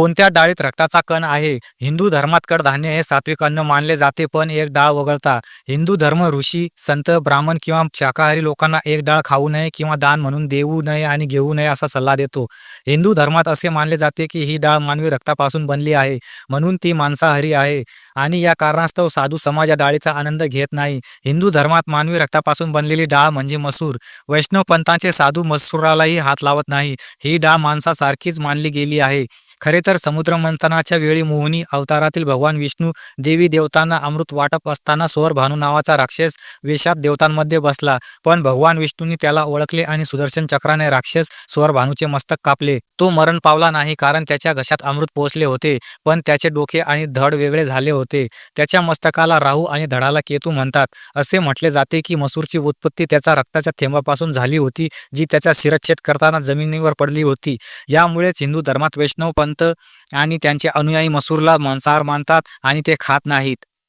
कोणत्या डाळीत रक्ताचा कण आहे? हिंदू धर्मात कडधान्य हे सात्विक अन्न मानले जाते पण एक डाळ वगळता. हिंदू धर्म ऋषी संत ब्राह्मण किंवा शाकाहारी लोकांना एक डाळ खाऊ नये किंवा दान म्हणून देऊ नये आणि घेऊ नये असा सल्ला देतो. हिंदू धर्मात असे मानले जाते की ही डाळ मानवी रक्तापासून बनली आहे म्हणून ती मांसाहारी आहे आणि या कारणास्तव साधू समाज या डाळीचा आनंद घेत नाही. हिंदू धर्मात मानवी रक्तापासून बनलेली डाळ म्हणजे मसूर. वैष्णव पंथांचे साधू मसूरालाही हात लावत नाही. ही डाळ माणसासारखीच मानली गेली आहे. खरे तर समुद्रमंथनाच्या वेळी मोहिनी अवतारातील भगवान विष्णू देवी देवतांना अमृत वाटप असताना स्वर भानू नावाचा राक्षस वेशात देवतांमध्ये बसला. पण भगवान विष्णूंनी त्याला ओळखले आणि सुदर्शन चक्राने राक्षस स्वर भानूचे मस्तक कापले. तो मरण पावला नाही कारण त्याच्या घशात अमृत पोहोचले होते पण त्याचे डोके आणि धड वेगळे झाले होते. त्याच्या मस्तकाला राहू आणि धडाला केतू म्हणतात. असे म्हटले जाते की मसूरची उत्पत्ती त्याचा रक्ताच्या थेंबापासून झाली होती जी त्याचा शिरच्छेद करताना जमिनीवर पडली होती. यामुळेच हिंदू धर्मात वैष्णव संत आणि त्यांचे अनुयायी मसूरला मांसाहार मानतात आणि ते खात नाहीत.